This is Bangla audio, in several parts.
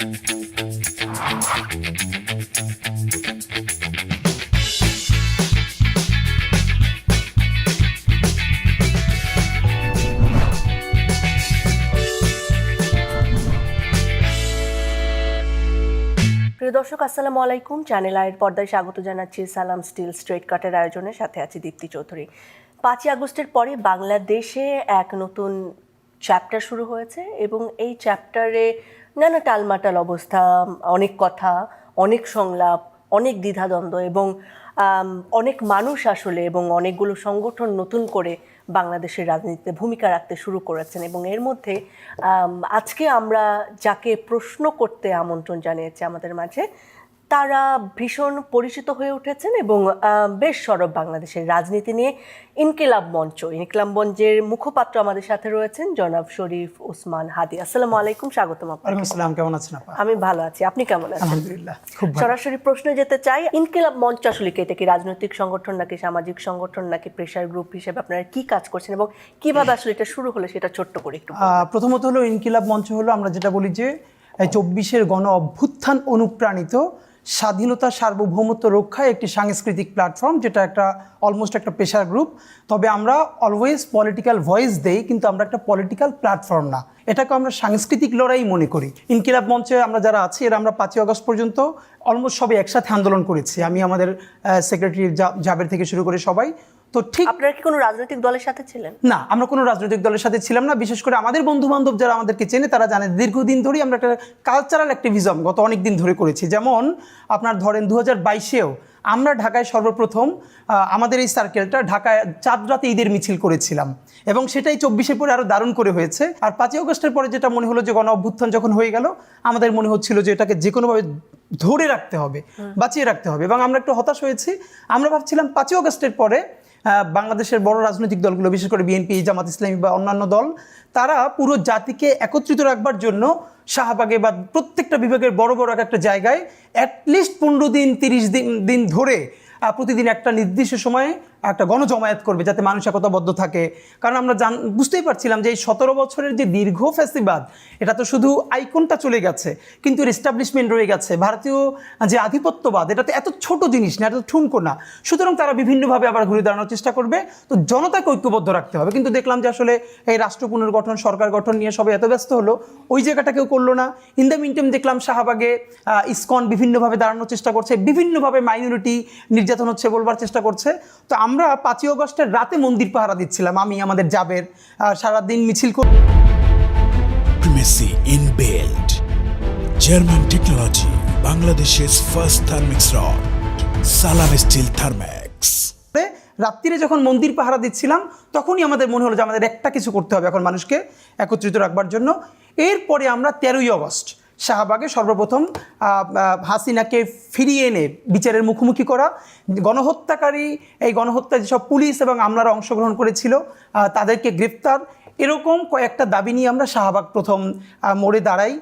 দর্শক, আসসালামু আলাইকুম। চ্যানেল আয়ের পর্দায় স্বাগত জানাচ্ছি সালাম স্টিল স্ট্রেট কাটের আয়োজনে। সাথে আছি দীপ্তি চৌধুরী। পাঁচই আগস্টের পরে বাংলাদেশে এক নতুন চ্যাপ্টার শুরু হয়েছে এবং এই চ্যাপ্টারে নানা টালমাটাল অবস্থা, অনেক কথা, অনেক সংলাপ, অনেক দ্বিধাদ্বন্দ্ব এবং অনেক মানুষ আসলে এবং অনেকগুলো সংগঠন নতুন করে বাংলাদেশের রাজনীতিতে ভূমিকা রাখতে শুরু করেছেন এবং এর মধ্যে আজকে আমরা যাকে প্রশ্ন করতে আমন্ত্রণ জানিয়েছি আমাদের মাঝে তারা ভীষণ পরিচিত হয়ে উঠেছেন এবং বেশ সরব বাংলাদেশের রাজনীতি নিয়ে ইনকিলাব মঞ্চ ইনকিলাব মঞ্চের মুখপাত্র আমাদের সাথে রয়েছেন জনাব শরীফ ওসমান হাদি। আসসালামু আলাইকুম স্বাগতম আপনাকে। কেমন আছেন আমি ভালো আছি আপনি কেমন আছেন? আলহামদুলিল্লাহ সরাসরি প্রশ্নে যেতে চাই ইনকিলাব মঞ্চ আসলে কি? এটা কি রাজনৈতিক সংগঠন নাকি সামাজিক সংগঠন নাকি প্রেশার গ্রুপ হিসেবে আপনারা কি কাজ করছেন এবং কীভাবে আসলে এটা শুরু হলো সেটা ছোট্ট করে একটু প্রথমত হলো ইনকিলাব মঞ্চ হলো আমরা যেটা বলি যে চব্বিশের গণ অভ্যুত্থান অনুপ্রাণিত স্বাধীনতা, সার্বভৌমত্ব রক্ষায় একটি সাংস্কৃতিক প্ল্যাটফর্ম যেটা একটা অলমোস্ট একটা পেশার গ্রুপ তবে আমরা অলওয়েজ পলিটিক্যাল ভয়েস দেই, কিন্তু আমরা একটা পলিটিক্যাল প্ল্যাটফর্ম না। এটাকে আমরা সাংস্কৃতিক লড়াই মনে করি। ইনকিলাব মঞ্চে আমরা যারা আছি, এরা আমরা পাঁচই অগস্ট পর্যন্ত অলমোস্ট সবাই একসাথে আন্দোলন করেছি। আমি আমাদের সেক্রেটারি জাবের থেকে শুরু করে সবাই। তো ঠিক আপনারা কি কোনো রাজনৈতিক দলের সাথে ছিলেন? না আমরা কোনো রাজনৈতিক দলের সাথে ছিলাম না। বিশেষ করে আমাদের বন্ধু বান্ধব যারা আমাদেরকে চেনে তারা জানে দীর্ঘদিন ধরেই আমরা একটা কালচারাল অ্যাক্টিভিজম গত অনেক দিন ধরে করেছি। যেমন আপনার ধরেন দু হাজার বাইশেও আমরা ঢাকায় সর্বপ্রথম আমাদের এই সার্কেলটা ঢাকায় চাঁদ রাতে ঈদের মিছিল করেছিলাম। এবং সেটাই চব্বিশে পরে আরও দারুণ করে হয়েছে। আর পাঁচই অগস্টের পরে যেটা মনে হলো যে গণ অভ্যুত্থান যখন হয়ে গেল আমাদের মনে হচ্ছিল যে এটাকে যে কোনোভাবে ধরে রাখতে হবে বাঁচিয়ে রাখতে হবে। এবং আমরা একটু হতাশ হয়েছি। আমরা ভাবছিলাম পাঁচই অগস্টের পরে বাংলাদেশের বড় রাজনৈতিক দলগুলো, বিশেষ করে বিএনপি, জামাত ইসলামী বা অন্যান্য দল, তারা পুরো জাতিকে একত্রিত রাখবার জন্য শাহবাগে বা প্রত্যেকটা বিভাগের বড় বড় এক একটা জায়গায় অ্যাটলিস্ট পনেরো দিন, তিরিশ দিন দিন ধরে প্রতিদিন একটা নির্দিষ্ট সময়ে একটা গণজমায়েত করবে যাতে মানুষ একতাবদ্ধ থাকে। কারণ আমরা জান, বুঝতেই পারছিলাম যে এই সতেরো বছরের যে দীর্ঘ ফেস্টিবাদ এটা তো শুধু আইকনটা চলে গেছে, কিন্তু এস্টাবলিশমেন্ট রয়ে গেছে। ভারতীয় যে আধিপত্যবাদ, এটা তো এত ছোট জিনিস না এত ঠুনকো না। সুতরাং তারা বিভিন্নভাবে আবার ঘুরে দাঁড়ানোর চেষ্টা করবে। তো জনতাকে ঐক্যবদ্ধ রাখতে হবে। কিন্তু দেখলাম যে আসলে এই রাষ্ট্র পুনর্গঠন, সরকার গঠন নিয়ে সবাই এত ব্যস্ত হলো, ওই জায়গাটা কেউ করল না। ইন দ্য মিনটেম দেখলাম শাহবাগে ইসকন বিভিন্নভাবে দাঁড়ানোর চেষ্টা করছে, বিভিন্নভাবে মাইনরিটি নির্যাতন হচ্ছে বলবার চেষ্টা করছে। তো আমরা পাঁচই অগস্টের রাতে মন্দির পাহারা দিচ্ছিলাম আমি আমাদের জাবের সারাদিন মিছিল করে Primacy inbuilt. German technology. Bangladesh's first thermix rod. Salam Steel Thermex. রাত্রিরে যখন মন্দির পাহারা দিচ্ছিলাম তখনই আমাদের মনে হলো যে আমাদের একটা কিছু করতে হবে এখন মানুষকে একত্রিত রাখবার জন্য এরপরে আমরা তেরোই আগস্ট শাহবাগে সর্বপ্রথম হাসিনাকে ফিরিয়ে এনে বিচারের মুখোমুখি করা। গণহত্যাকারী এই গণহত্যা যেসব পুলিশ এবং আমলারা অংশগ্রহণ করেছিল তাদেরকে গ্রেপ্তার। এরকম কয়েকটা দাবি নিয়ে আমরা শাহবাগ প্রথম মোড়ে দাঁড়াই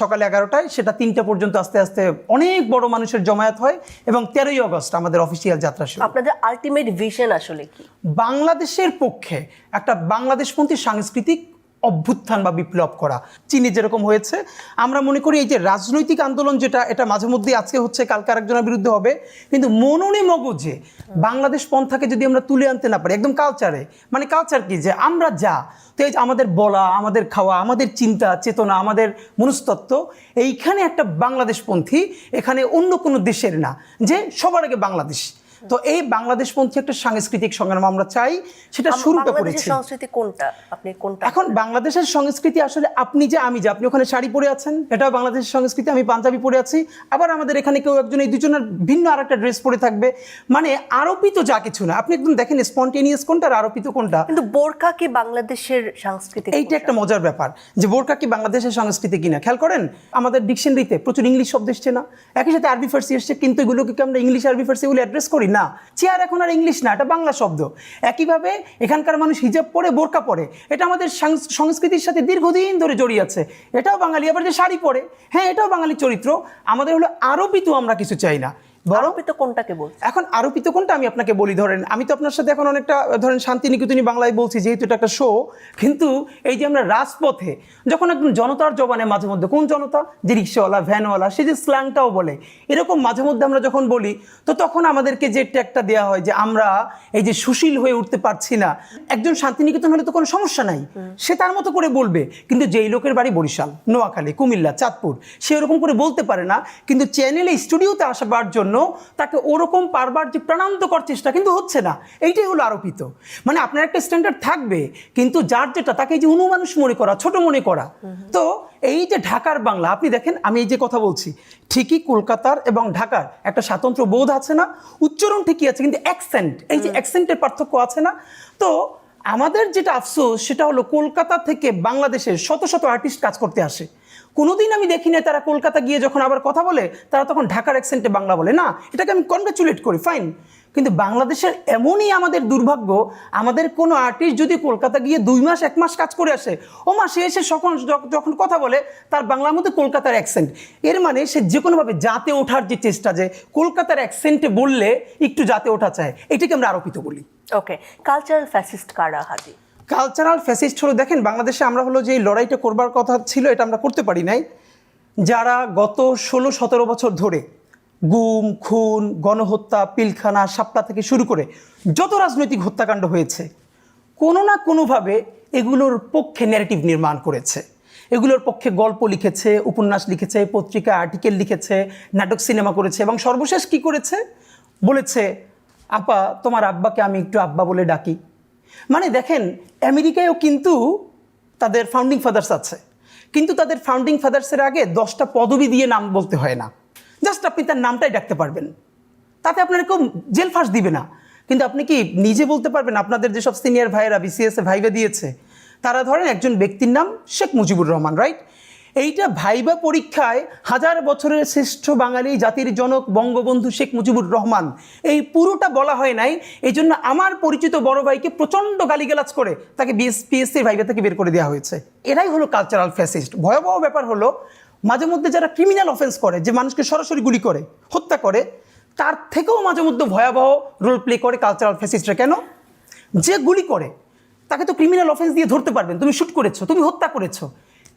সকাল এগারোটায়। সেটা তিনটা পর্যন্ত আস্তে আস্তে অনেক বড় মানুষের জমায়েত হয় এবং তেরোই আগস্ট আমাদের অফিসিয়াল যাত্রা শুরু। আপনাদের আলটিমেট ভিশন আসলে কি? বাংলাদেশের পক্ষে একটা বাংলাদেশপন্থী সাংস্কৃতিক অভ্যুত্থান বা বিপ্লব করা। চীনে যেরকম হয়েছে, আমরা মনে করি এই যে রাজনৈতিক আন্দোলন যেটা, এটা মাঝে মধ্যেই আজকে হচ্ছে, কালকে আরেকজনের বিরুদ্ধে হবে। কিন্তু মননে মগজে বাংলাদেশ পন্থাকে যদি আমরা তুলে আনতে না পারি, একদম কালচারে মানে কালচার কি? যে আমরা যা, তো এই আমাদের বলা, আমাদের খাওয়া, আমাদের চিন্তা, চেতনা, আমাদের মনস্তত্ত্ব, এইখানে একটা বাংলাদেশপন্থী এখানে অন্য কোনো দেশের না, যে সবার আগে বাংলাদেশ। তো এই বাংলাদেশপন্থী একটা সাংস্কৃতিক সংগ্রাম আমরা চাই সেটা শুরুটা করেছি। সংস্কৃতি কোনটা? আপনি কোনটা এখন বাংলাদেশের সংস্কৃতি আসলে আপনি যে আমি যে আপনি ওখানে শাড়ি পরে আছেন এটাও বাংলাদেশের সংস্কৃতি আমি পাঞ্জাবি পরে আছি। আবার আমাদের এখানে কেউ একজন এই দুজনের ভিন্ন আর একটা ড্রেস পরে থাকবে। মানে আরোপিত যা কিছু না আপনি একদম দেখেন স্পন্টেনিয়াস কোনটা আর আরোপিত কোনটা। কিন্তু বোরকা কি বাংলাদেশের সাংস্কৃতিক এইটা একটা মজার ব্যাপার যে বোরকা কি বাংলাদেশের সংস্কৃতি কিনা। খেয়াল করেন আমাদের ডিকশনারিতে প্রচুর ইংলিশ শব্দ এসছে না। একই সাথে আরবি ফার্সি এসছে কিন্তু এগুলোকে আমরা ইংলিশ আরবি ফার্সি এগুলো অ্যাড্রেস করি না, চেয়ার এখন আর ইংলিশ না, এটা বাংলা শব্দ। একইভাবে এখানকার মানুষ হিজাব পরে, বোরকা পরে, এটা আমাদের সংস্কৃতির সাথে দীর্ঘদিন ধরে জড়িয়ে আছে। এটাও বাঙালি, আবার যে শাড়ি পরে হ্যাঁ এটাও বাঙালি চরিত্র। আমাদের হলো আরোপিত আমরা কিছু চাই না। আরোপিত কোনটাকে বলছে এখন আরোপিত কোনটা আমি আপনাকে বলি? ধরেন আমি তো আপনার সাথে এখন অনেকটা ধরেন শান্তিনিকেতনী বাংলায় বলছি যেহেতু এটা একটা শো কিন্তু এই যে আমরা রাজপথে যখন একদম জনতার জবানে মাঝে মধ্যে কোন জনতা? যে রিক্সাওয়ালা ভ্যানওয়ালা সে যে স্ল্যাংটাও বলে এরকম মাঝে মধ্যে আমরা যখন বলি তো তখন আমাদেরকে যে ট্যাগটা দেওয়া হয় যে আমরা এই যে সুশীল হয়ে উঠতে পারছি না একজন শান্তিনিকেতন হলে তো কোনো সমস্যা নাই। সে তার মতো করে বলবে কিন্তু যেই লোকের বাড়ি বরিশাল নোয়াখালী কুমিল্লা চাঁদপুর সে ওরকম করে বলতে পারে না কিন্তু চ্যানেলে স্টুডিওতে আসবার জন্য তাকে ওরকম পারবার যে প্রাণান্তকর চেষ্টা কিন্তু হচ্ছে না। এইটাই হলো আরোপিত। মানে আপনার একটা স্ট্যান্ডার্ড থাকবে কিন্তু যার যেটা তাকে যে অনুমানুষ মনে করা ছোট মনে করা। তো এই যে ঢাকার বাংলা আপনি দেখেন আমি এই যে কথা বলছি ঠিকই কলকাতার এবং ঢাকার একটা স্বাতন্ত্র্য বোধ আছে না উচ্চারণ ঠিকই আছে কিন্তু অ্যাকসেন্ট এই যে অ্যাকসেন্টের পার্থক্য আছে না। তো আমাদের যেটা আফসোস সেটা হলো কলকাতা থেকে বাংলাদেশের শত শত আর্টিস্ট কাজ করতে আসে। কোনোদিন আমি দেখি না তারা কলকাতা গিয়ে যখন আবার কথা বলে, তারা তখন ঢাকার অ্যাকসেন্টে বাংলা বলে। না, এটাকে আমি কনগ্রাচুলেট করি ফাইন কিন্তু বাংলাদেশের এমনই আমাদের দুর্ভাগ্য, আমাদের কোনো আর্টিস্ট যদি কলকাতা গিয়ে দুই মাস, এক মাস কাজ করে আসে, ও মা সে এসে যখন যখন কথা বলে, তার বাংলার মধ্যে কলকাতার অ্যাকসেন্ট এর মানে সে যে কোনোভাবে জাতে ওঠার যে চেষ্টা যে কলকাতার অ্যাকসেন্টে বললে একটু জাতে ওঠা চায়, এটাকে আমরা আরোপিত বলি ওকে কালচারাল ফ্যাসিস্ট কারা হাজি? কালচারাল ফ্যাসিস্ট হলো, দেখেন বাংলাদেশে আমরা হলো যে লড়াইটা করবার কথা ছিল, এটা আমরা করতে পারি নাই। যারা গত ষোলো, সতেরো বছর ধরে গুম, খুন, গণহত্যা, পিলখানা সাপ্তাহ থেকে শুরু করে যত রাজনৈতিক হত্যাকাণ্ড হয়েছে, কোনো না কোনোভাবে এগুলোর পক্ষে ন্যারেটিভ নির্মাণ করেছে। এগুলোর পক্ষে গল্প লিখেছে, উপন্যাস লিখেছে, পত্রিকা আর্টিকেল লিখেছে, নাটক সিনেমা করেছে এবং সর্বশেষ কি করেছে? বলেছে, আপা, তোমার আব্বাকে আমি একটু আব্বা বলে ডাকি। মানে দেখেন, আমেরিকায়ও কিন্তু তাদের ফাউন্ডিং ফাদার্স আছে। কিন্তু তাদের ফাউন্ডিং ফাদার্সের আগে দশটা পদবি দিয়ে নাম বলতে হয় না। জাস্ট আপনি তার নামটাই ডাকতে পারবেন। তাতে আপনার কেউ জেল ফাঁস দিবে না। কিন্তু আপনি কি নিজে বলতে পারবেন, আপনাদের যেসব সিনিয়র ভাইয়েরা বিসিএসএ ভাইবে দিয়েছে, তারা ধরেন একজন ব্যক্তির নাম শেখ মুজিবুর রহমান রাইট এইটা ভাইবা পরীক্ষায় হাজার বছরের শ্রেষ্ঠ বাঙালি জাতির জনক বঙ্গবন্ধু শেখ মুজিবুর রহমান। এই পুরোটা বলা হয় নাই এই জন্য আমার পরিচিত বড় ভাইকে প্রচণ্ড গালিগালাজ করে তাকে বিএস পিএসসির ভাইবা থেকে বের করে দেওয়া হয়েছে। এরাই হলো কালচারাল ফ্যাসিস্ট ভয়াবহ ব্যাপার হলো, মাঝে মধ্যে যারা ক্রিমিনাল অফেন্স করে, যে মানুষকে সরাসরি গুলি করে, হত্যা করে, তার থেকেও মাঝে মধ্যে ভয়াবহ রোল প্লে করে কালচারাল ফ্যাসিস্টরা কেন? যে গুলি করে, তাকে তো ক্রিমিনাল অফেন্স দিয়ে ধরতে পারবেন। তুমি শ্যুট করেছ, তুমি হত্যা করেছ।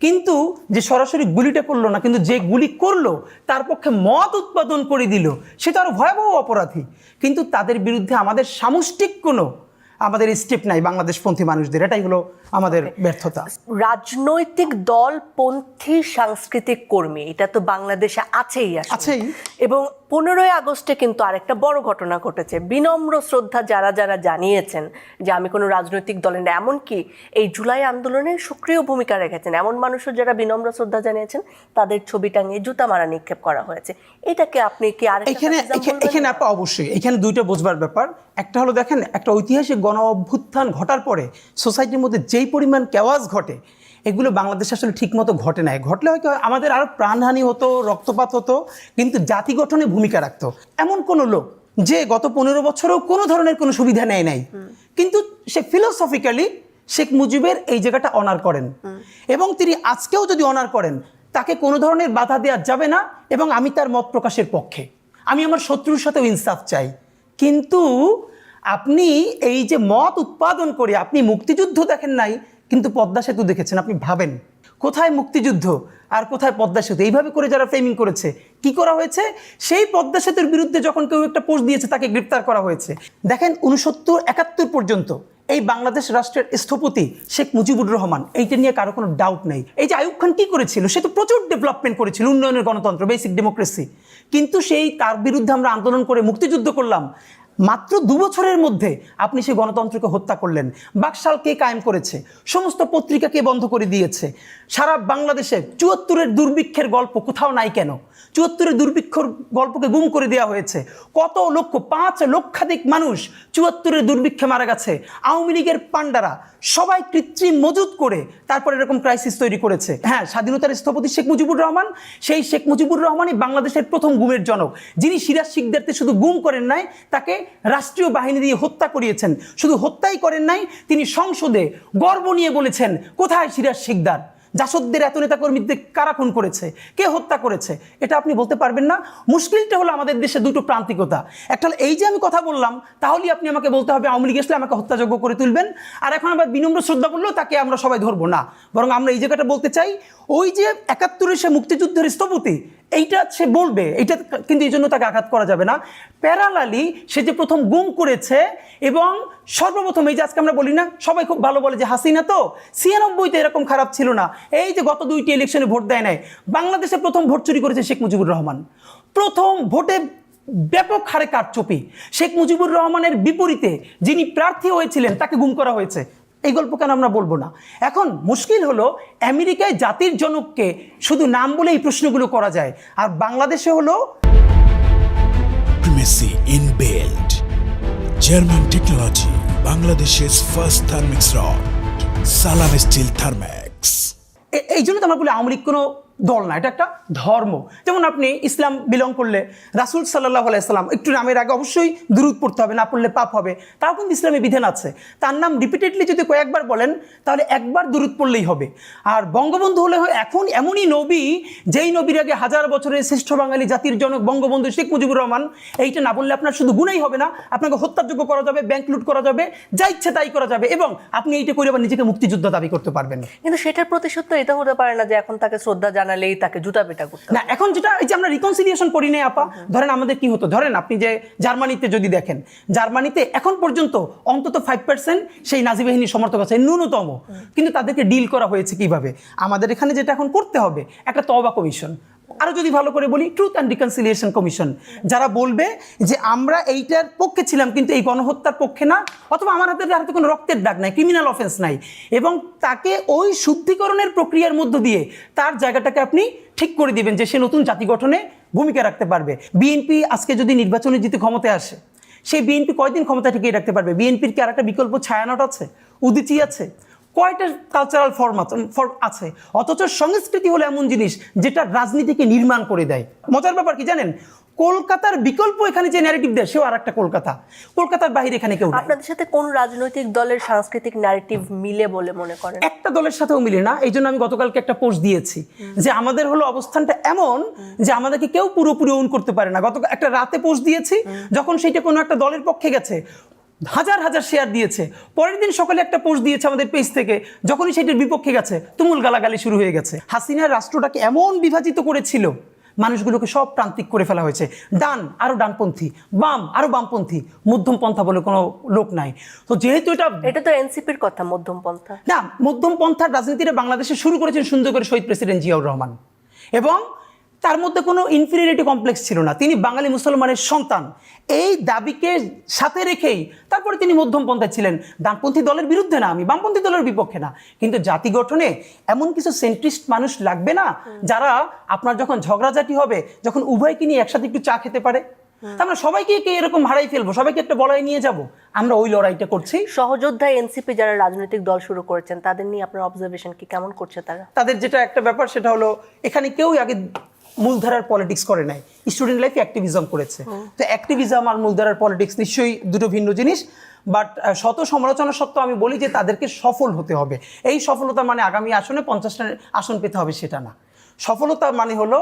কিন্তু যে সরাসরি গুলিটা করল না কিন্তু যে গুলি করল তার পক্ষে মত উৎপাদন করে দিল সে তো আরও ভয়াবহ অপরাধী কিন্তু তাদের বিরুদ্ধে আমাদের সামষ্টিক কোনো আমাদের স্টেপ নাই বাংলাদেশপন্থী মানুষদের এটাই হলো আমাদের ব্যর্থতা রাজনৈতিক দল পন্থী সাংস্কৃতিক কর্মী এটা তো বাংলাদেশে আছেই। আছেই। এবং পনেরোই আগস্টে কিন্তু আরেকটা বড় ঘটনা ঘটেছে। বিনম্র শ্রদ্ধা যারা যারা জানিয়েছেন যে আমি কোনো রাজনৈতিক দলের না এমনকি এই জুলাই আন্দোলনে সক্রিয় ভূমিকা রেখেছেন এমন মানুষও যারা বিনম্র শ্রদ্ধা জানিয়েছেন তাদের ছবি টাঙিয়ে জুতা মারা নিক্ষেপ করা হয়েছে। এটাকে আপনি কি আর এখানে এখানে- এখানে আপা অবশ্যই। এখানে দুইটা বোঝবার ব্যাপার। একটা হলো দেখেন একটা ঐতিহাসিক গণ অভ্যুত্থান ঘটার পরে সোসাইটির মধ্যে যেই পরিমাণ কেওয়াজ ঘটে এগুলো বাংলাদেশে আসলে ঠিকমতো ঘটে নাই। ঘটলে হয়তো আমাদের আরও প্রাণহানি হতো রক্তপাত হতো কিন্তু জাতি গঠনে ভূমিকা রাখতো। এমন কোনো লোক যে গত পনেরো বছরেও কোনো ধরনের কোনো সুবিধা নেয় নাই। কিন্তু সে ফিলোসফিক্যালি শেখ মুজিবের এই জায়গাটা অনার করেন। এবং তিনি আজকেও যদি অনার করেন তাকে কোনো ধরনের বাধা দেওয়া যাবে না এবং আমি তার মত প্রকাশের পক্ষে। আমি আমার শত্রুর সাথেও ইনসাফ চাই। কিন্তু আপনি এই যে মত উৎপাদন করে আপনি মুক্তিযুদ্ধ দেখেন নাই কিন্তু পদ্মা সেতু দেখেছেন, আপনি ভাবেন। কোথায় মুক্তিযুদ্ধ আর কোথায় পদ্মা সেতু? এইভাবে করে যারা ফ্রেমিং করেছে, কি করা হয়েছে? সেই পদ্মা সেতুর বিরুদ্ধে যখন কেউ একটা পোস্ট দিয়েছে, তাকে গ্রেপ্তার করা হয়েছে। দেখেন, উনসত্তর একাত্তর পর্যন্ত এই বাংলাদেশ রাষ্ট্রের স্থপতি শেখ মুজিবুর রহমান, এইটা নিয়ে কারও কোনো ডাউট নেই। এই যে আয়ুব খান কি করেছিল? সে তো প্রচুর ডেভেলপমেন্ট করেছিল, উন্নয়নের গণতন্ত্র বেসিক ডেমোক্রেসি কিন্তু সেই তার বিরুদ্ধে আমরা আন্দোলন করে মুক্তিযুদ্ধ করলাম। মাত্র দু বছরের মধ্যে আপনি সেই গণতন্ত্রকে হত্যা করলেন। বাকশাল কে কায়েম করেছে? সমস্ত পত্রিকাকে বন্ধ করে দিয়েছে? সারা বাংলাদেশে চুয়াত্তরের দুর্ভিক্ষের গল্প কোথাও নাই কেন? চুয়াত্তরের দুর্ভিক্ষর গল্পকে গুম করে দেওয়া হয়েছে। কত লক্ষ, পাঁচ লক্ষাধিক মানুষ চুয়াত্তরের দুর্ভিক্ষে মারা গেছে। আওয়ামী লীগের পাণ্ডারা সবাই কৃত্রিম মজুত করে তারপর এরকম ক্রাইসিস তৈরি করেছে। হ্যাঁ স্বাধীনতার স্থপতি শেখ মুজিবুর রহমান, সেই শেখ মুজিবুর রহমানই বাংলাদেশের প্রথম গুমের জনক। যিনি সিরাজ শিকদারতে শুধু গুম করেন নাই, তাকে রাষ্ট্রীয় বাহিনী দিয়ে হত্যা করিয়েছেন। শুধু হত্যাই করেন নাই, তিনি সংসদে গর্ব নিয়ে বলেছেন, কোথায় সিরাজ শিকদার? জাসদদের এত নেতা কর্মীদের কারা খুন করেছে? কে হত্যা করেছে? এটা আপনি বলতে পারবেন না। মুশকিলটা হলো আমাদের দেশে দুটো প্রান্তিকতা। একটা এই যে আমি কথা বললাম, তাহলেই আপনি আমাকে বলতে হবে আওয়ামী লীগ আসলে আমাকে হত্যাযোগ্য করে তুলবেন। আর এখন আবার বিনম্র শ্রদ্ধা বললেও তাকে আমরা সবাই ধরবো না। বরং আমরা এই জায়গাটা বলতে চাই, ওই যে একাত্তরে সে মুক্তিযুদ্ধের স্থপতি এইটা সে বলবে, এইটা কিন্তু এই জন্য তাকে আঘাত করা যাবে না। প্যারালালি সে যে প্রথম গুম করেছে এবং সর্বপ্রথম এই যে আজকে আমরা বলি না, সবাই খুব ভালো বলে যে হাসিনা তো, ছিয়ানব্বইতে এরকম খারাপ ছিল না। এই যে গত দুইটি ইলেকশনে ভোট দেয় নাই, বাংলাদেশে প্রথম ভোট চুরি করেছে শেখ মুজিবুর রহমান। প্রথম ভোটে ব্যাপক হারে কারচুপি। শেখ মুজিবুর রহমানের বিপরীতে যিনি প্রার্থী হয়েছিলেন, তাকে গুম করা হয়েছে। এই গল্প কেন আমরা বলব না এখন মুশকিল হলো আমেরিকায় জাতির জনককে শুধু নাম বলে এই প্রশ্নগুলো করা যায় আর বাংলাদেশে হলো Primacy in Build. টেকনোলজি. বাংলাদেশের first thermix rod Salam steel Thermax এই জন্য তো আমরা বলি আওয়ামী লীগ কোনো দল না, এটা একটা ধর্ম। যেমন আপনি ইসলাম বিলং করলে রাসুল সাল্লাহ আলাইসাল্লাম একটু নামের আগে অবশ্যই দূরত পড়তে হবে, না পড়লে পাপ হবে। তাও কিন্তু ইসলামী বিধান আছে। তার নাম রিপিটেডলি যদি কয়েকবার বলেন, তাহলে একবার দূরত পড়লেই হবে। আর বঙ্গবন্ধু হলে এখন এমনই নবী, যেই নবীর আগে হাজার বছরের শ্রেষ্ঠ বাঙালি জাতির জনক বঙ্গবন্ধু শেখ মুজিবুর রহমান, এইটা না বললে আপনার শুধু গুণাই হবে না, আপনাকে হত্যাযোগ্য করা যাবে ব্যাংক লুট করা যাবে, যা ইচ্ছে তাই করা যাবে এবং আপনি এইটা করে আবার নিজেকে মুক্তিযুদ্ধ দাবি করতে পারবেন। কিন্তু সেটার প্রতিশোধ তো এটা হতে পারে না যে এখন তাকে শ্রদ্ধা জানালেই তাকে জুতা পেটা করতে না, এখন যেটা, এই যে আমরা রিকনসিলিয়েশন করি নাই, আপা, ধরেন আমাদের কি হতো? ধরেন আপনি যে জার্মানিতে যদি দেখেন, জার্মানিতে এখন পর্যন্ত অন্তত ফাইভ পার্সেন্ট সেই নাজি বাহিনীর সমর্থক আছে, ন্যূনতম। কিন্তু তাদেরকে ডিল করা হয়েছে কীভাবে? আমাদের এখানে যেটা এখন করতে হবে, একটা তবা কমিশন আরও যদি ভালো করে বলি ট্রুথ অ্যান্ড রিকনসিলিয়েশন কমিশন যারা বলবে যে আমরা এইটার পক্ষে ছিলাম কিন্তু এই গণহত্যার পক্ষে না, অথবা আমার হাতে হাতে কোনো রক্তের দাগ নাই ক্রিমিনাল অফেন্স নাই, এবং তাকে ওই শুদ্ধিকরণের প্রক্রিয়ার মধ্য দিয়ে তার জায়গাটাকে আপনি ঠিক করে দিবেন যে সে নতুন জাতি গঠনে ভূমিকা রাখতে পারবে। বিএনপি আজকে যদি নির্বাচনে জিতে ক্ষমতায় আসে সেই বিএনপি কয়দিন ক্ষমতা টিকিয়ে রাখতে পারবে? বিএনপির কি আর একটা বিকল্প ছায়ানট আছে? উদিচি আছে? কয়টা কালচারাল ফর্ম ফর্ম আছে? অথচ সংস্কৃতি হলো এমন জিনিস যেটা রাজনীতিকে নির্মাণ করে দেয়। মজার ব্যাপার কি জানেন? কলকাতার বিকল্প এখানে যে ন্যারেটিভ দেয় সেও আর একটা কলকাতা। কলকাতার বাইরে এখানে কেউ আপনাদের সাথে কোন রাজনৈতিক দলের সাংস্কৃতিক ন্যারেটিভ মিলে বলে মনে করেন? একটা দলের সাথেও মিলে না এই জন্য আমি গতকালকে একটা পোস্ট দিয়েছি যে আমাদের হলো অবস্থানটা এমন যে আমাদেরকে কেউ পুরোপুরি ওন করতে পারে না। গত একটা রাতে পোস্ট দিয়েছি যখন সেইটা কোনো একটা দলের পক্ষে গেছে হাজার হাজার শেয়ার দিয়েছে। পরের দিন সকালে একটা পোস্ট দিয়েছে আমাদের পেজ থেকে যখনই সেটার বিপক্ষে গেছে তুমুল গালাগালি শুরু হয়ে গেছে। হাসিনার রাষ্ট্রটাকে এমন বিভাজিত করেছিল মানুষগুলোকে সব প্রান্তিক করে ফেলা হয়েছে। ডান আরও ডানপন্থী বাম আরও বামপন্থী মধ্যম পন্থা বলে কোনো লোক নাই। তো যেহেতু এটা এটা তো এনসিপির কথা মধ্যম পন্থা না মধ্যম পন্থার রাজনীতিটা বাংলাদেশে শুরু করেছেন সুন্দর করে শহীদ প্রেসিডেন্ট জিয়াউর রহমান। এবং তার মধ্যে কোনো ইনফিরিয়রিটি কমপ্লেক্স ছিল না। তিনি বাঙালি মুসলমানের সন্তান। এই দাবিকে সাথে রেখেই তারপরে তিনি মধ্যম পন্থায় ছিলেন। ডানপন্থী দলের বিরুদ্ধে না আমি বামপন্থী দলের বিপক্ষে না। কিন্তু জাতি গঠনে এমন কিছু সেন্ট্রিস্ট মানুষ লাগবে না যারা আপনার যখন ঝগড়াঝাটি হবে যখন উভয়কে নিয়ে একসাথে একটু চা খেতে পারে। মানে সবাইকে কি এরকম হারাই ফেলব সবাইকে একটা বলাই নিয়ে যাব। আমরা ওই লড়াইটা করছি। সহযোদ্ধা এনসিপি যারা রাজনৈতিক দল শুরু করেছেন তাদের নিয়ে আপনার অবজারভেশন কি? কেমন করছে তারা? তাদের যেটা একটা ব্যাপার সেটা হলো এখানে কেউ আগে মূলধারার পলিটিক্স করে নাই। স্টুডেন্ট লাইফে অ্যাক্টিভিজম করেছে। তো অ্যাক্টিভিজম আর মূলধারার পলিটিক্স নিশ্চয়ই দুটো ভিন্ন জিনিস বাট শত সমালোচনা সত্ত্বেও আমি বলি যে তাদেরকে সফল হতে হবে। এই সফলতা মানে আগামী আসনে পঞ্চাশটা আসন পেতে হবে সেটা না। সফলতা মানে হলো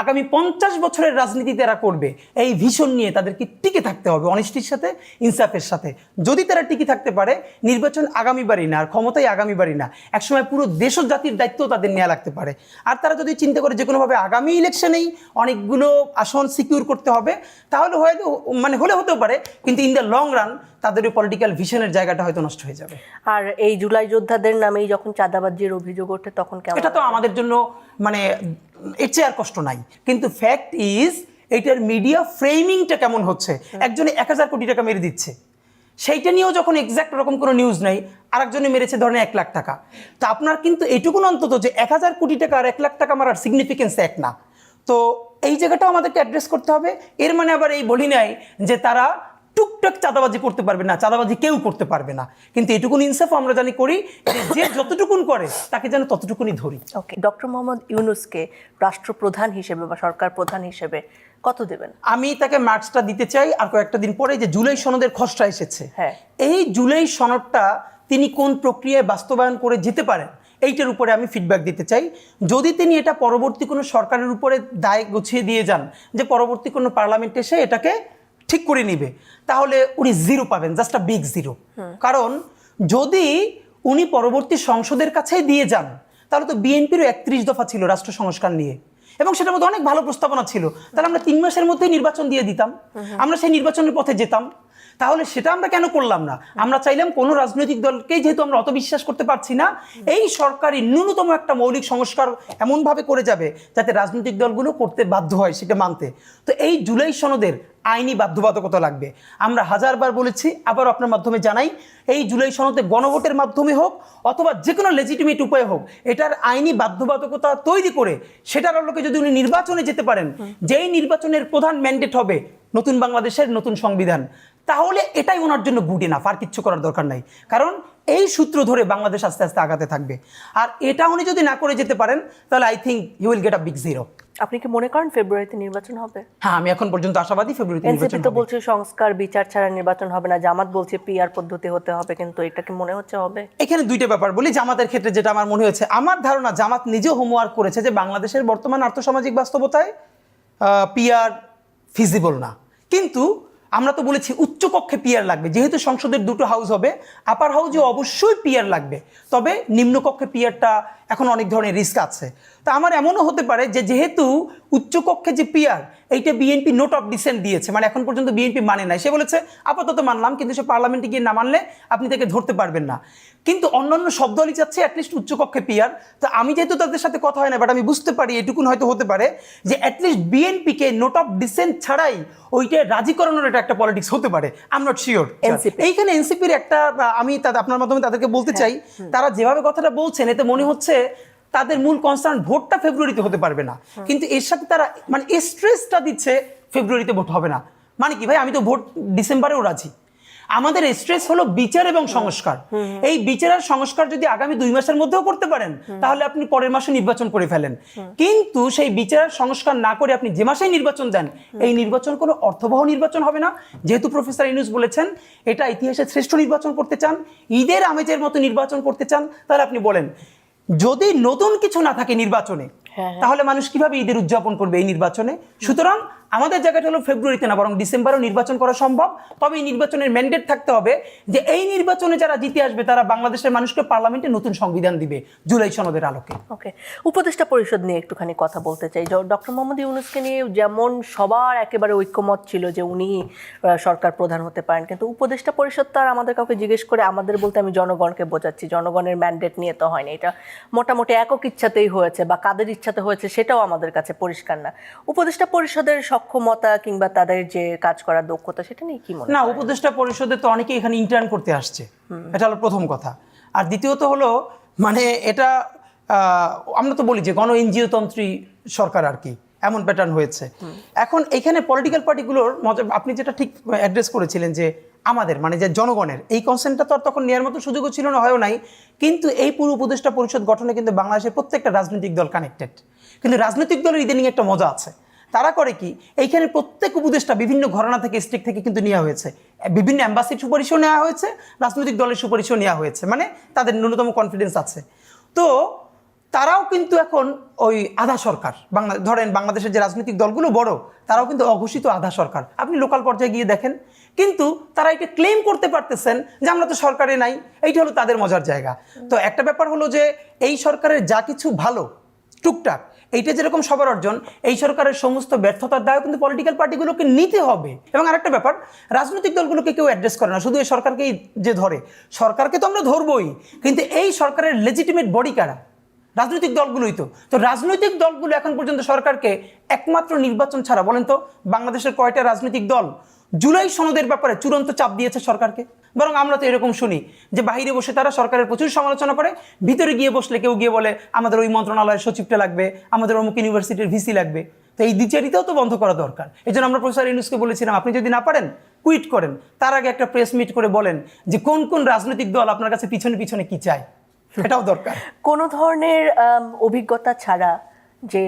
আগামী পঞ্চাশ বছরের রাজনীতি তারা করবে। এই ভীষণ নিয়ে তাদেরকে টিকে থাকতে হবে অনিষ্টির সাথে ইনসাফের সাথে। যদি তারা টিকে থাকতে পারে নির্বাচন আগামীবারই না আর ক্ষমতাই আগামীবারই না একসময় পুরো দেশ জাতির দায়িত্ব তাদের নেওয়া লাগতে পারে। আর তারা যদি চিন্তা করে যে কোনোভাবে আগামী ইলেকশনেই অনেকগুলো আসন সিকিউর করতে হবে তাহলে হয়তো মানে হলে হতেও পারে কিন্তু ইন দ্য লং রান তাদের ওই পলিটিক্যাল ভিশনের জায়গাটা হয়তো নষ্ট হয়ে যাবে। আর এই জুলাই যোদ্ধাদের নামেই যখন চাঁদাবাজির অভিযোগ ওঠে তখন কেমন এটা তো আমাদের জন্য মানে এর চেয়ে আর কষ্ট নাই। কিন্তু ফ্যাক্ট ইজ এটার মিডিয়া ফ্রেমিংটা কেমন হচ্ছে? একজনে এক হাজার কোটি টাকা মেরে দিচ্ছে। সেইটা নিয়েও যখন এক্সাক্ট রকম কোনো নিউজ নাই, আরেকজনে মেরেছে ধরেন এক লাখ টাকা। তা আপনার কিন্তু এটুকুন অন্তত যে এক হাজার কোটি টাকা আর এক লাখ টাকা মারার সিগনিফিকেন্স এক না। তো এই জায়গাটাও আমাদেরকে অ্যাড্রেস করতে হবে। এর মানে আবার এই বলি নাই যে তারা টুকটাক চাঁদাবাজি করতে পারবে না চাঁদাবাজি কেউ করতে পারবে না। কিন্তু এটুকুন ইনসাফ আমরা জানি করি যে যতটুকুন করে তাকে যেন ততটুকুনই ধরি। ওকে ডক্টর মোহাম্মদ ইউনুসকে রাষ্ট্রপ্রধান হিসেবে বা সরকার প্রধান হিসেবে কত দেবেন? আমি তাকে মার্কসটা দিতে চাই আর কয়েকটা দিন পরে যে জুলাই সনদের খসড়া এসেছে। হ্যাঁ। এই জুলাই সনদটা তিনি কোন প্রক্রিয়ায় বাস্তবায়ন করে যেতে পারেন এইটার উপরে আমি ফিডব্যাক দিতে চাই। যদি তিনি এটা পরবর্তী কোনো সরকারের উপরে দায় গুছিয়ে দিয়ে যান যে পরবর্তী কোনো পার্লামেন্ট এসে এটাকে ঠিক করে নিবে তাহলে উনি জিরো পাবেন জাস্ট আ বিগ জিরো কারণ যদি উনি পরবর্তী সংসদের কাছেই দিয়ে যান তাহলে তো বিএনপিরও একত্রিশ দফা ছিল রাষ্ট্র সংস্কার নিয়ে। এবং সেটার মধ্যে অনেক ভালো প্রস্তাবনা ছিল। তাহলে আমরা তিন মাসের মধ্যেই নির্বাচন দিয়ে দিতাম। আমরা সেই নির্বাচনের পথে যেতাম। তাহলে সেটা আমরা কেন করলাম না? আমরা চাইলাম কোনো রাজনৈতিক দলকেই যেহেতু আমরা অত বিশ্বাস করতে পারছি না এই সরকারি ন্যূনতম একটা মৌলিক সংস্কার এমনভাবে করে যাবে যাতে রাজনৈতিক দলগুলো করতে বাধ্য হয় সেটা মানতে। তো এই জুলাই সনদের আইনি বাধ্যবাধকতা লাগবে। আমরা হাজারবার বলেছি আবার আপনার মাধ্যমে জানাই, এই জুলাই সনদে গণভোটের মাধ্যমে হোক অথবা যে কোনো লেজিটিমেট উপায়ে হোক, এটার আইনি বাধ্যবাধকতা তৈরি করে সেটার আলোকে যদি উনি নির্বাচনে যেতে পারেন, যেই নির্বাচনের প্রধান ম্যান্ডেট হবে নতুন বাংলাদেশের নতুন সংবিধান, তাহলে এটাই ওনার জন্য গুড এনাফ আর কিচ্ছু করার দরকার নাই। কারণ এই সূত্র ধরে বাংলাদেশ আস্তে আস্তে আগাতে থাকবে। আর এটা উনি যদি না করে যেতে পারেন, তাহলে I think you will get a big zero আপনি কি মনে করেন ফেব্রুয়ারিতে নির্বাচন হবে? হ্যাঁ আমি এখন পর্যন্ত আশাবাদী ফেব্রুয়ারিতে নির্বাচন তো। বলছে সংস্কার বিচার ছাড়া নির্বাচন হবে না জামাত বলছে পিআর পদ্ধতি হতে হবে কিন্তু এটা কি মনে হচ্ছে হবে? এখানে দুইটা ব্যাপার বলি জামাতের ক্ষেত্রে যেটা আমার মনে হয়েছে আমার ধারণা জামাত নিজেও হোমওয়ার্ক করেছে যে বাংলাদেশের বর্তমান আর্থসামাজিক বাস্তবতায় পিআর ফিজিবল না। কিন্তু আমরা তো বলেছি উচ্চকক্ষে পিয়ার লাগবে যেহেতু সংসদের দুটো হাউস হবে আপার হাউসে অবশ্যই পিয়ার লাগবে। তবে নিম্নকক্ষে পিয়ারটা এখন অনেক ধরনের রিস্ক আছে। তা আমার এমনও হতে পারে যে যেহেতু উচ্চকক্ষে যে পিয়ার এইটা বিএনপি নোট অফ ডিসেন্ট দিয়েছে মানে এখন পর্যন্ত বিএনপি মানে নাই। সে বলেছে আপাতত মানলাম কিন্তু সে পার্লামেন্টে গিয়ে না মানলে আপনি তাকে ধরতে পারবেন না। কিন্তু অন্যান্য সব দলই চাচ্ছে অ্যাটলিস্ট উচ্চকক্ষে পিয়ার তো আমি যেহেতু তাদের সাথে কথা হয় না বাট আমি বুঝতে পারি এটুকুন হয়তো হতে পারে যে অ্যাটলিস্ট বিএনপিকে নোট অফ ডিসেন্ট ছাড়াই ওইটা রাজি করানোর এটা একটা পলিটিক্স হতে পারে। আম নট শিওর এইখানে এনসিপির একটা আমি আপনার মাধ্যমে তাদেরকে বলতে চাই তারা যেভাবে কথাটা বলছেন এতে মনে হচ্ছে তাদের মূল কনসার্ন ভোটটা ফেব্রুয়ারিতে হতে পারবে না। কিন্তু এর সাথে তারা মানে স্ট্রেসটা দিচ্ছে ফেব্রুয়ারিতে ভোট হবে না। মানে কি ভাই আমি তো ভোট ডিসেম্বরেও রাজি। আমাদের স্ট্রেস হলো বিচার এবং সংস্কার। এই বিচার আর সংস্কার যদি আগামী দুই মাসের মধ্যেও করতে পারেন তাহলে আপনি পরের মাসে নির্বাচন করে ফেলেন। কিন্তু সেই বিচার আর সংস্কার না করে আপনি যে মাসেই নির্বাচন দেন এই নির্বাচন কোনো অর্থবহ নির্বাচন হবে না। যেহেতু প্রফেসর ইনুস বলেছেন এটা ইতিহাসে শ্রেষ্ঠ নির্বাচন করতে চান ঈদের আমেজের মতো নির্বাচন করতে চান তাহলে আপনি বলেন যদি নতুন কিছু না থাকে নির্বাচনে হ্যাঁ, হ্যাঁ। তাহলে মানুষ কীভাবে ঈদের উদযাপন করবে এই নির্বাচনে সুতরাং আমাদের জায়গাটা হলো ফেব্রুয়ারিতে না, বরং ডিসেম্বরেও নির্বাচন করা সম্ভব। তবে নির্বাচনের ম্যান্ডেট থাকতে হবে যে এই নির্বাচনে যারা জিতে আসবে, তারা বাংলাদেশের মানুষকে পার্লামেন্টে নতুন সংবিধান দিবে জুলাই সনদের আলোকে। ওকে, উপদেষ্টা পরিষদ নিয়ে একটুখানি কথা বলতে চাই। ডক্টর মোহাম্মদ ইউনুসকে নিয়ে যেমন সবার একেবারে ঐক্যমত ছিল যে উনি সরকার প্রধান হতে পারেন, কিন্তু উপদেষ্টা পরিষদ তো আর আমাদের কাউকে জিজ্ঞেস করে আমাদের বলতে আমি জনগণকে বোঝাচ্ছি। জনগণের ম্যান্ডেট নিয়ে তো হয়নি। এটা মোটামুটি একক ইচ্ছাতেই হয়েছে বা কাদের ইচ্ছাতে হয়েছে সেটাও আমাদের কাছে পরিষ্কার না। উপদেষ্টা পরিষদের সক্ষমতা কিংবা তাদের যে কাজ করার দক্ষতা সেটা নিয়ে কি মনে না উপদেষ্টা পরিষদে তো অনেকে এখানে ইন্টার্ন করতে আসছে। এটা হলো প্রথম কথা। আর দ্বিতীয়ত হলো মানে এটা আমরা তো বলি যে গণ এনজিও তন্ত্রী সরকার আর কি এমন প্যাটার্ন হয়েছে। এখন এখানে পলিটিক্যাল পার্টিগুলোর মজা আপনি যেটা ঠিক অ্যাড্রেস করেছিলেন যে আমাদের মানে যে জনগণের এই কনসেন্টটা তো আর তখন নেওয়ার মতো সুযোগও ছিল না হয়ও নাই। কিন্তু এই পুরো উপদেষ্টা পরিষদ গঠনে কিন্তু বাংলাদেশের প্রত্যেকটা রাজনৈতিক দল কানেক্টেড কিন্তু রাজনৈতিক দলের ইদানিং একটা মজা আছে। তারা করে কি? এইখানে প্রত্যেক উপদেষ্টা বিভিন্ন ঘরানা থেকে স্টেক থেকে কিন্তু নেওয়া হয়েছে। বিভিন্ন অ্যাম্বাসির সুপারিশও নেওয়া হয়েছে, রাজনৈতিক দলের সুপারিশও নেওয়া হয়েছে। মানে তাদের ন্যূনতম কনফিডেন্স আছে। তো তারাও কিন্তু এখন ওই আধা সরকার। বাংলা, ধরেন বাংলাদেশের যে রাজনৈতিক দলগুলো বড়, তারাও কিন্তু অঘোষিত আধা সরকার। আপনি লোকাল পর্যায়ে গিয়ে দেখেন। কিন্তু তারা এটা ক্লেম করতে পারতেছেন যে আমরা তো সরকারে নাই, এইটা হলো তাদের মজার জায়গা। তো একটা ব্যাপার হলো যে এই সরকারের যা কিছু ভালো, টুকটাক এইটা যেরকম সবার অর্জন, এই সরকারের সমস্ত ব্যর্থতার দায় কিন্তু পলিটিক্যাল পার্টিগুলোকে নিতে হবে। এবং আরেকটা ব্যাপার, রাজনৈতিক দলগুলোকে কেউ অ্যাড্রেস করে না, শুধু এই সরকারকেই যে ধরে। সরকারকে তো আমরা ধরবই, কিন্তু এই সরকারের লেজিটিমেট বডি কারা? রাজনৈতিক দলগুলোই তো। তো রাজনৈতিক দলগুলো এখন পর্যন্ত সরকারকে একমাত্র নির্বাচন ছাড়া, বলেন তো, বাংলাদেশের কয়টা রাজনৈতিক দল? জুলাই সনদের ব্যাপারে চূড়ান্ত চাপ দিয়েছে সরকারকে। বরং আমরা তো এরকম শুনি যে বাইরে বসে তারা সরকারের প্রচুর সমালোচনা করে ভিতরে গিয়ে বসলে কেউ গিয়ে বলে আমাদের ওই মন্ত্রণালয়ের সচিবটা লাগবে আমাদের অমুক ইউনিভার্সিটির ভিসি লাগবে। তো এই দ্বিচারিতাও তো বন্ধ করা দরকার। এই জন্য আমরা প্রফেসর ইউনুসকে বলেছিলাম আপনি যদি না পারেন কুইট করেন। তার আগে একটা প্রেস মিট করে বলেন যে কোন কোন রাজনৈতিক দল আপনার কাছে পিছনে পিছনে কি চায়? এটাও দরকার। কোনো ধরনের অভিজ্ঞতা ছাড়া যে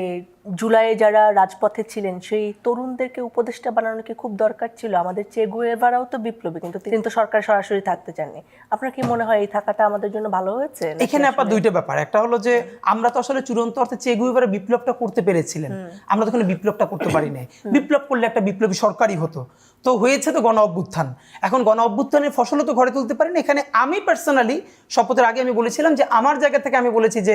জুলাইয়ে যারা রাজপথে ছিলেন সেই তরুণদেরকে উপদেষ্টা বানানো কি খুব দরকার ছিল? আমাদের চেগুয়েভারাও তো বিপ্লবী কিন্তু তিনি তো সরকার সরাসরি থাকতে চাননি। আপনার কি মনে হয় এই থাকাটা আমাদের জন্য ভালো হয়েছে? এখানে আপনার দুইটা ব্যাপার। একটা হলো যে আমরা তো আসলে চূড়ান্ত অর্থে চেগুইবারে বিপ্লবটা করতে পেরেছিলেন। আমরা তো ওখানে বিপ্লবটা করতে পারি নাই। বিপ্লব করলে একটা বিপ্লবী সরকারই হতো। তো হয়েছে তো গণ অভ্যুত্থান। এখন গণ অভ্যুত্থানের ফসলও তো ঘরে তুলতে পারেন। এখানে আমি পার্সোনালি শপথের আগে আমি বলেছিলাম যে আমার জায়গা থেকে আমি বলেছি যে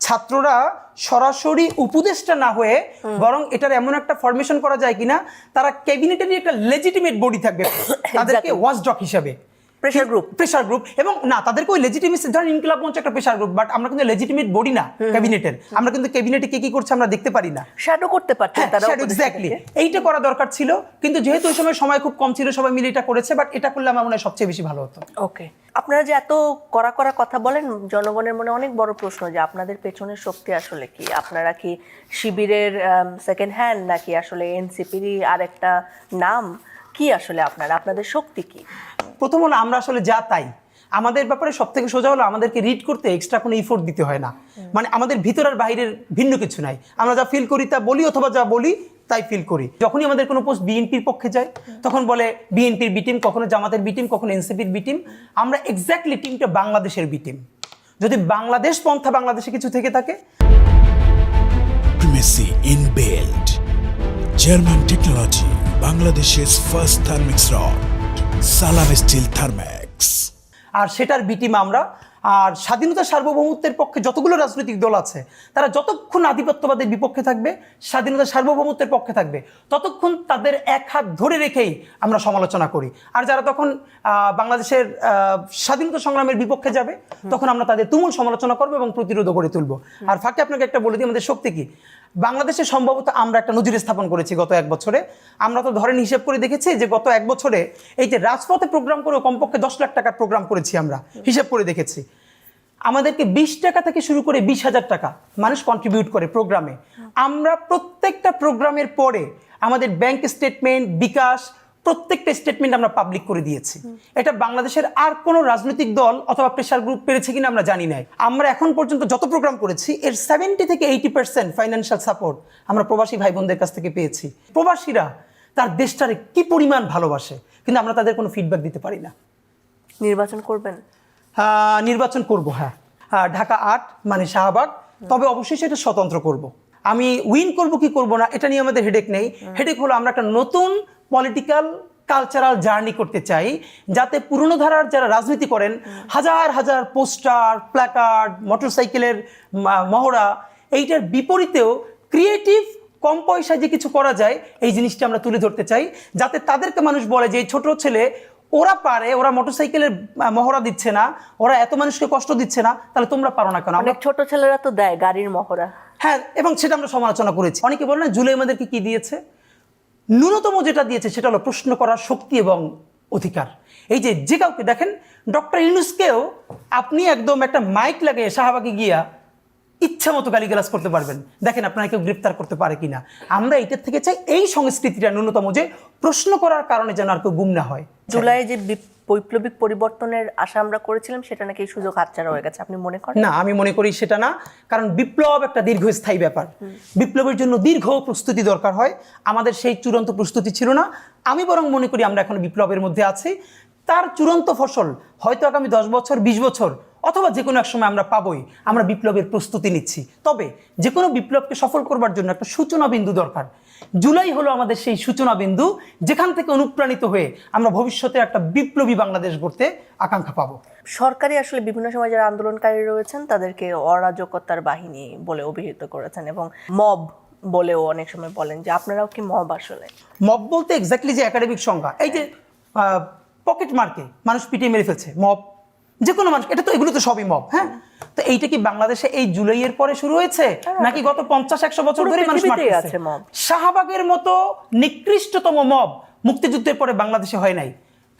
ছাত্ররা সরাসরি উপদেষ্টা না হয়ে বরং এটার এমন একটা ফরমেশন করা যায় কিনা তারা ক্যাবিনেটেরই একটা লেজিটিমেট বডি থাকবে। তাদেরকে ওয়াচডক হিসাবে। প্রেশার গ্রুপ প্রেশার গ্রুপ এবং না তাদেরকে ওই লেজিটিমেসি ধরেন ইনকিলাব মঞ্চ একটা প্রেশার গ্রুপ বাট আমরা কিন্তু লেজিটিমেট বডি না ক্যাবিনেটের আমরা কিন্তু ক্যাবিনেটে কে কি করছে আমরা দেখতে পারি না। শ্যাডো করতে পারছে তারা এক্স্যাক্টলি এইটা করা দরকার ছিল কিন্তু যেহেতু ওই সময় সময় খুব কম ছিল সবাই মিলে এটা করেছে বাট এটা করলে আমার মনে হয় সবচেয়ে বেশি ভালো হতো। ওকে আপনারা যে এত কড়া করা কথা বলেন জনগণের মনে অনেক বড় প্রশ্ন যে আপনাদের পেছনের শক্তি আসলে কি? আপনারা কি শিবিরের সেকেন্ড হ্যান্ড নাকি আসলে এনসিপিরই আরেকটা নাম? কি আসলে আপনারা? আপনাদের শক্তি কি? প্রথম হলো আমরা আসলে যা তাই আমাদের ব্যাপারে সব থেকে সোজা হলো আমাদেরকে রিড করতে এক্সট্রা কোনো ইফোর্ট দিতে হয় না। মানে আমাদের ভিতর আর বাইরের ভিন্ন কিছু নাই। আমরা যা ফিল করি তা বলি অথবা যা বলি তাই ফিল করি। যখনই আমাদের কোনো পোস্ট বিএনপির পক্ষে যায় তখন বলে বিএনপির বি টিম কখনো জামাতের বি টিম কখনো এনসিপির বি টিম আমরা এক্স্যাক্টলি টিমটা বাংলাদেশের বি টিম যদি বাংলাদেশ পন্থা বাংলাদেশে কিছু থেকে থাকে। Primacy in build. German technology. Bangladesh's first thermix rod. Steel Thermax. আর সেটার বিটিম আমরা আর স্বাধীনতা সার্বভৌমত্বের পক্ষে যতগুলো রাজনৈতিক দল আছে, তারা যতক্ষণ আধিপত্যবাদের বিপক্ষে থাকবে, স্বাধীনতা সার্বভৌমত্বের পক্ষে থাকবে, ততক্ষণ তাদের এক হাত ধরে রেখেই আমরা সমালোচনা করি আর যারা তখন বাংলাদেশের স্বাধীনতা সংগ্রামের বিপক্ষে যাবে, তখন আমরা তাদের তুমুল সমালোচনা করব এবং প্রতিরোধ করে তুলব আর ফাঁকে আপনাকে একটা বলে দিই, আমাদের শক্তি কি বাংলাদেশে সম্ভবত আমরা একটা নজির স্থাপন করেছি গত এক বছরে। আমরা তো ধরেন হিসেব করে দেখেছি যে গত এক বছরে এই যে রাজপথে প্রোগ্রাম করে কমপক্ষে দশ লাখ টাকার প্রোগ্রাম করেছি আমরা, হিসেব করে দেখেছি। আমাদেরকে বিশ টাকা থেকে শুরু করে বিশ হাজার টাকা মানুষ কন্ট্রিবিউট করে প্রোগ্রামে আমরা প্রত্যেকটা প্রোগ্রামের পরে আমাদের ব্যাংক স্টেটমেন্ট বিকাশ প্রত্যেকটা স্টেটমেন্ট আমরা পাবলিক করে দিয়েছি। এটা বাংলাদেশের আর কোনো রাজনৈতিক দল অথবা প্রেশার গ্রুপ পেরেছে কিনা আমরা জানি নাই। আমরা এখন পর্যন্ত যত প্রোগ্রাম করেছি এর সেভেন্টি থেকে এইটি পার্সেন্ট ফাইন্যান্সিয়াল সাপোর্ট আমরা প্রবাসী ভাই বোনদের কাছ থেকে পেয়েছি। প্রবাসীরা তার দেশটারে কি পরিমাণ ভালোবাসে কিন্তু আমরা তাদের কোনো ফিডব্যাক দিতে পারি না। নির্বাচন করবেন? আহ, নির্বাচন করব হ্যাঁ। আহ, ঢাকা আট মানে শাহবাগ। তবে অবশ্যই সেটা স্বতন্ত্র করব। আমি উইন করব কি করব না এটা নিয়ে আমাদের হেডেক নেই। হেডেক হলো আমরা একটা নতুন পলিটিক্যাল কালচারাল জার্নি করতে চাই যাতে পুরনো ধারার যারা রাজনীতি করেন হাজার হাজার পোস্টার প্ল্যাকার্ড মোটরসাইকেলের মহড়া এইটার বিপরীতেও ক্রিয়েটিভ কম পয়সায় যে কিছু করা যায় এই জিনিসটা আমরা তুলে ধরতে চাই যাতে তাদেরকে মানুষ বলে যে ছোট ছেলে ওরা পারে ওরা মোটরসাইকেলের মহড়া দিচ্ছে না ওরা এত মানুষকে কষ্ট দিচ্ছে না তাহলে তোমরা পারো না কেন? অনেক ছোট ছেলেরা তো দেয় গাড়ির মহড়া। হ্যাঁ এবং সেটা আমরা সমালোচনা করেছি। অনেকে বলে না জুলাই আমাদেরকে কি দিয়েছে? ন্যূনতম যেটা দিয়েছে সেটা হলো প্রশ্ন করার শক্তি এবং অধিকার। এই যে যে কাউকে দেখেন ডক্টর ইউনুসকেও আপনি একদম একটা মাইক লাগিয়ে শাহবাগে গিয়া ইচ্ছা মতো গালিগালাজ করতে পারবেন। দেখেন আপনারা কেউ গ্রেপ্তার করতে পারে কিনা। আমরা এটার থেকে চাই এই সংস্কৃতিটা ন্যূনতম যে প্রশ্ন করার কারণে যেন আর কেউ গুম না হয়। জুলাই যে বৈপ্লবিক পরিবর্তনের আশা আমরা করেছিলাম সেটা নাকি সুযোগ হাতছাড়া হয়ে গেছে। আপনি মনে করেন? না আমি মনে করি সেটা না। কারণ বিপ্লব একটা দীর্ঘস্থায়ী ব্যাপার। বিপ্লবের জন্য দীর্ঘ প্রস্তুতি দরকার হয়। আমাদের সেই চূড়ান্ত প্রস্তুতি ছিল না। আমি বরং মনে করি আমরা এখন বিপ্লবের মধ্যে আছি। তার চূড়ান্ত ফসল হয়তো আগামী দশ বছর বিশ বছর অথবা যে কোনো এক সময় আমরা পাবই আমরা বিপ্লবের প্রস্তুতি নিচ্ছি। তবে যে কোনো বিপ্লবকে সফল করবার জন্য একটা সূচনা বিন্দু দরকার। জুলাই হলো আমাদের সেই সূচনা বিন্দু যেখান থেকে অনুপ্রাণিত হয়ে আমরা ভবিষ্যতে একটা বিপ্লবী বাংলাদেশ গড়তে আকাঙ্ক্ষা পাবো। সরকারি আসলে বিভিন্ন সময় যারা আন্দোলনকারী রয়েছেন তাদেরকে অরাজকতার বাহিনী বলে অভিহিত করেছেন এবং মব বলেও অনেক সময় বলেন যে আপনারাও কি মব আসলে? মব বলতে এক্স্যাক্টলি যে একাডেমিক সংজ্ঞা। এই যে পকেট মার্কে মানুষ পিটিয়ে মেরে ফেলছে মব যে কোনো মানুষ এটা তো এগুলো তো সবই মব হ্যাঁ? তো এইটা কি বাংলাদেশে এই জুলাই এর পরে শুরু হয়েছে? নাকি গত পঞ্চাশ একশো বছর ধরে মানুষ। শাহবাগের মতো নিকৃষ্টতম মব মুক্তিযুদ্ধের পরে বাংলাদেশে হয় নাই।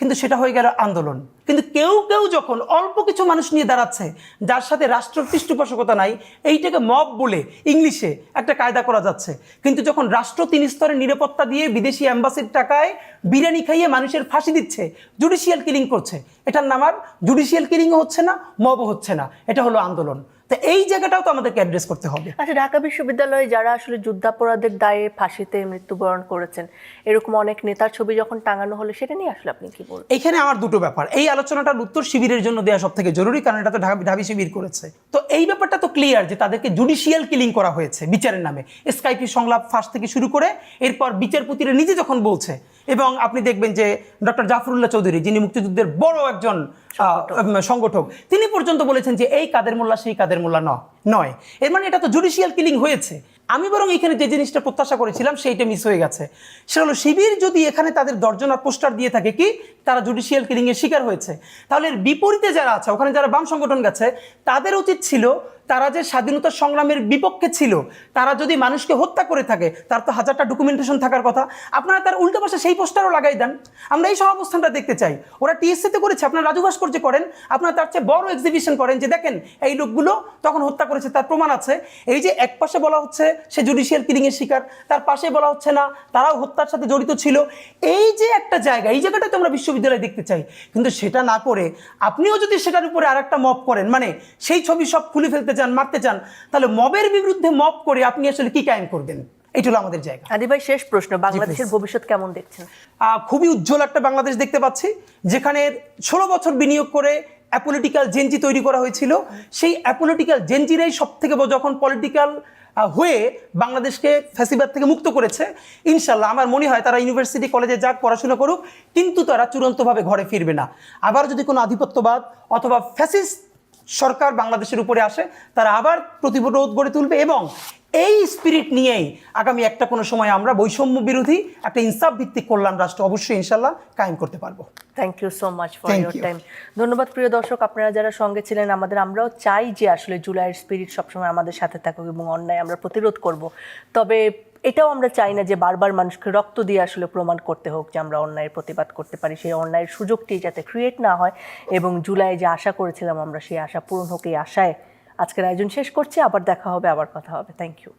কিন্তু সেটা হয়ে গেল আন্দোলন। কিন্তু কেউ কেউ যখন অল্প কিছু মানুষ নিয়ে দাঁড়াচ্ছে, যার সাথে রাষ্ট্র পৃষ্ঠপোষকতা নাই, এইটাকে মব বলে ইংলিশে একটা কায়দা করা যাচ্ছে। কিন্তু যখন রাষ্ট্র তিন স্তরের নিরাপত্তা দিয়ে বিদেশি অ্যাম্বাসির টাকায় বিরিয়ানি খাইয়ে মানুষের ফাঁসি দিচ্ছে, জুডিশিয়াল কিলিং করছে, এটার নাম আর জুডিশিয়াল কিলিংও হচ্ছে না, মবও হচ্ছে না। এটা হলো আন্দোলন। তো এই জায়গাটাও তো আমাদেরকে অ্যাড্রেস করতে হবে। আচ্ছা ঢাকা বিশ্ববিদ্যালয়ে যারা আসলে যুদ্ধাপরাধের দায়ে ফাঁসিতে মৃত্যুবরণ করেছেন এরকম অনেক নেতার ছবি যখন টাঙানো হলো সেটা নিয়ে আসলে আপনি কি বলবেন? এখানে আমার দুটো ব্যাপার। এই আলোচনাটার উত্তর শিবিরের জন্য দেওয়া সব থেকে জরুরি কারণ এটা তো ঢাবি ঢাবি শিবির করেছে। তো এই ব্যাপারটা তো ক্লিয়ার যে তাদেরকে জুডিশিয়াল কিলিং করা হয়েছে বিচারের নামে। স্কাইপি সংলাপ ফাঁস থেকে শুরু করে এরপর বিচারপতিরা নিজে যখন বলছে এবং আপনি দেখবেন যে ডক্টর জাফরুল্লাহ চৌধুরী যিনি মুক্তিযুদ্ধের বড় একজন আহ, সংগঠক। তিনি পর্যন্ত বলেছেন যে এই কাদের মোল্লা সেই কাদের মোল্লা ন নয়। এর মানে এটা তো জুডিশিয়াল কিলিং হয়েছে। আমি বরং এখানে যে জিনিসটা প্রত্যাশা করেছিলাম সেইটা মিস হয়ে গেছে। সেটা হলো শিবির যদি এখানে তাদের দর্জনা পোস্টার দিয়ে থাকে কি? তারা জুডিশিয়াল কিলিং এর শিকার হয়েছে। তাহলে এর বিপরীতে যারা আছে, ওখানে যারা বাম সংগঠন গেছে, তাদের উচিত ছিল তারা যে স্বাধীনতা সংগ্রামের বিপক্ষে ছিল, তারা যদি মানুষকে হত্যা করে থাকে, তার তো হাজারটা ডকুমেন্টেশন থাকার কথা। আপনারা তার উল্টো পাশে সেই পোস্টারও লাগাই দেন। আমরা এই সহাবস্থানটা দেখতে চাই। ওরা টিএসসিতে করেছে, আপনারা রাজু ভাস্কর্যে করেন, আপনারা তার চেয়ে বড় এক্সিবিশন করেন যে দেখেন, এই লোকগুলো তখন হত্যা করেছে, তার প্রমাণ আছে। এই যে এক পাশে বলা হচ্ছে সে জুডিশিয়াল কিলিংয়ের শিকার, তার পাশে বলা হচ্ছে না, তারাও হত্যার সাথে জড়িত ছিল। এই যে একটা জায়গা, এই জায়গাটা তো আমরা বিশ্ববিদ্যালয়ে দেখতে চাই। কিন্তু সেটা না করে আপনিও যদি সেটার উপরে আর একটা মব করেন মানে সেই ছবি সব খুলে ফেলতে চান মারতে চান তাহলে মবের বিরুদ্ধে মব করে আপনি আসলে কি কায়েম করবেন? এটা হলো আমাদের জায়গা। আদি ভাই শেষ প্রশ্ন বাংলাদেশের ভবিষ্যৎ কেমন দেখছেন? আহ, খুবই উজ্জ্বল একটা বাংলাদেশ দেখতে পাচ্ছি যেখানে ষোলো বছর বিনিয়োগ করে অ্যাপোলিটিক্যাল জেনজি তৈরি করা হয়েছিল। সেই অ্যাপোলিটিক্যাল জেনজিরাই সব থেকে যখন পলিটিক্যাল হয়ে বাংলাদেশকে ফ্যাসিবাদ থেকে মুক্ত করেছে। ইনশাল্লাহ আমার মনে হয় তারা ইউনিভার্সিটি কলেজে যাক, পড়াশোনা করুক, কিন্তু তারা চূড়ান্তভাবে ঘরে ফিরবে না। আবার যদি কোনো আধিপত্যবাদ অথবা ফ্যাসিস্ট সরকার বাংলাদেশের উপরে আসে, তারা আবার প্রতিরোধ গড়ে তুলবে এবং এই স্পিরিট নিয়েই আগামী একটা কোনো সময় আমরা বৈষম্য বিরোধী একটা ইনসাফ ভিত্তিক কল্যাণ রাষ্ট্র অবশ্যই ইনশাল্লাহ কায়েম করতে পারব। Thank you so much for your time ধন্যবাদ প্রিয় দর্শক আপনারা যারা সঙ্গে ছিলেন আমাদের আমরাও চাই যে আসলে জুলাইয়ের স্পিরিট সবসময় আমাদের সাথে থাকুক এবং অন্যায় আমরা প্রতিরোধ করব। তবে এটাও আমরা চাই না যে বারবার মানুষকে রক্ত দিয়ে আসলে প্রমাণ করতে হোক যে আমরা অন্যায়ের প্রতিবাদ করতে পারি। সেই অন্যায়ের সুযোগটি যাতে ক্রিয়েট না হয় এবং জুলাই যে আশা করেছিলাম আমরা সেই আশা পূরণ হোক এই আশায় আজকের আয়োজন শেষ করছি আবার দেখা হবে আবার কথা হবে। Thank you